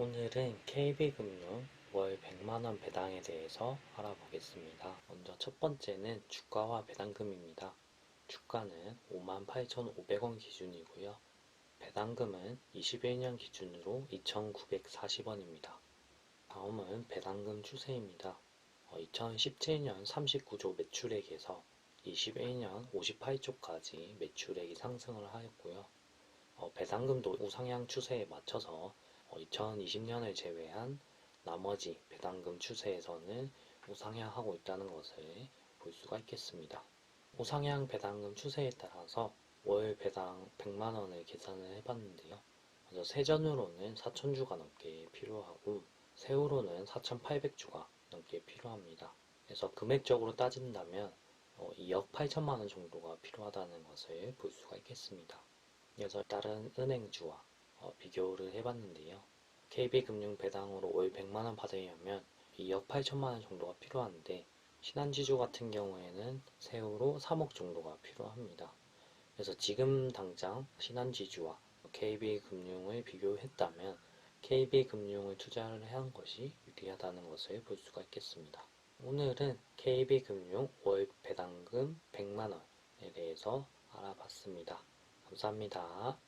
오늘은 KB금융 월 100만원 배당에 대해서 알아보겠습니다. 먼저 첫 번째는 주가와 배당금입니다. 주가는 58,500원 기준이고요. 배당금은 21년 기준으로 2,940원입니다. 다음은 배당금 추세입니다. 2017년 39조 매출액에서 21년 58조까지 매출액이 상승을 하였고요. 어, 배당금도 우상향 추세에 맞춰서 2020년을 제외한 나머지 배당금 추세에서는 우상향하고 있다는 것을 볼 수가 있겠습니다. 우상향 배당금 추세에 따라서 월 배당 100만원을 계산을 해봤는데요. 먼저 세전으로는 4,000주가 넘게 필요하고 세후로는 4,800주가 넘게 필요합니다. 그래서 금액적으로 따진다면 2억 8천만원 정도가 필요하다는 것을 볼 수가 있겠습니다. 그래서 다른 은행주와 어, 비교를 해봤는데요. KB금융 배당으로 월 100만원 받으려면 2억 8천만원 정도가 필요한데 신한지주 같은 경우에는 세후로 3억 정도가 필요합니다. 그래서 지금 당장 신한지주와 KB금융을 비교했다면 KB금융을 투자를 한 것이 유리하다는 것을 볼 수가 있겠습니다. 오늘은 KB금융 월 배당금 100만원에 대해서 알아봤습니다. 감사합니다.